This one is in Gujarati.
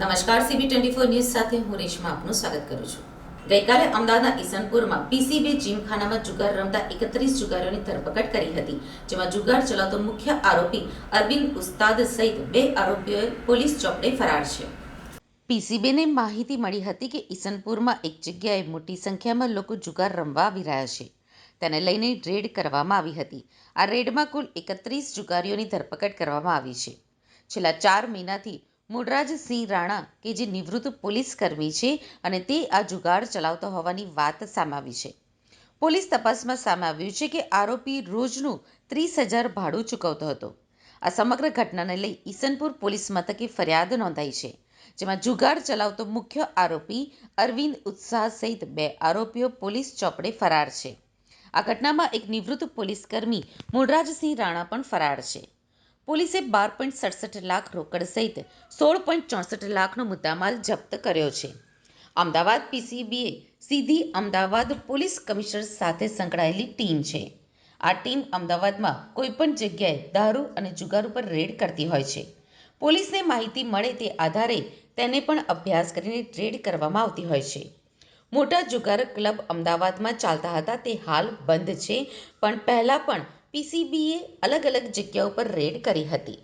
નમસ્કાર સીબી ટ્વેન્ટી ફોર ન્યૂઝ સાથે હું રેશમા આપનું સ્વાગત કરું છું. ગઈકાલે અમદાવાદના ઈસનપુરમાં પીસીબી જીમખાનામાં જુગાર રમતા એકત્રીસ જુગારીઓની ધરપકડ કરી હતી, જેમાં જુગાર ચલાવતો મુખ્ય આરોપી અરવિંદ ઉસ્તાદ સહિત બે આરોપીઓ પોલીસ ચોપડે ફરાર છે. પીસીબીને માહિતી મળી હતી કે ઈસનપુરમાં એક જગ્યાએ મોટી સંખ્યામાં લોકો જુગાર રમવા આવી રહ્યા છે. તેને લઈને રેડ કરવામાં આવી હતી. આ રેડમાં કુલ એકત્રીસ જુગારીઓની ધરપકડ કરવામાં આવી છે. છેલ્લા ચાર મહિનાથી મૂળરાજસિંહ રાણા કે જે નિવૃત્ત પોલીસ કર્મી છે અને તે આ જુગાર ચલાવતો હોવાની વાત સામે આવી છે. પોલીસ તપાસમાં સામે આવ્યું છે કે આરોપી રોજનું ત્રીસ હજાર ભાડું ચૂકવતો હતો. આ સમગ્ર ઘટનાને લઈ ઈસનપુર પોલીસ મથકે ફરિયાદ નોંધાઈ છે, જેમાં જુગાર ચલાવતો મુખ્ય આરોપી અરવિંદ ઉત્સાહ સહિત બે આરોપીઓ પોલીસ ચોપડે ફરાર છે. આ ઘટનામાં એક નિવૃત્ત પોલીસકર્મી મૂળરાજસિંહ રાણા પણ ફરાર છે. પોલીસે બાર પોઈન્ટ સડસઠ લાખ રોકડ સહિત સોળ પોઈન્ટ ચોસઠ લાખનો મુદ્દામાલ જપ્ત કર્યો છે. અમદાવાદ પીસીબીએ સીધી અમદાવાદ પોલીસ કમિશનર સાથે સંકળાયેલી ટીમ છે. આ ટીમ અમદાવાદમાં કોઈપણ જગ્યાએ દારૂ અને જુગાર ઉપર રેડ કરતી હોય છે. પોલીસને માહિતી મળે તે આધારે તેને પણ અભ્યાસ કરીને રેડ કરવામાં આવતી હોય છે. મોટા જુગાર ક્લબ અમદાવાદમાં ચાલતા હતા તે હાલ બંધ છે, પણ પહેલાં પણ પીસીબીએ અલગ અલગ જગ્યાઓ પર રેડ કરી હતી.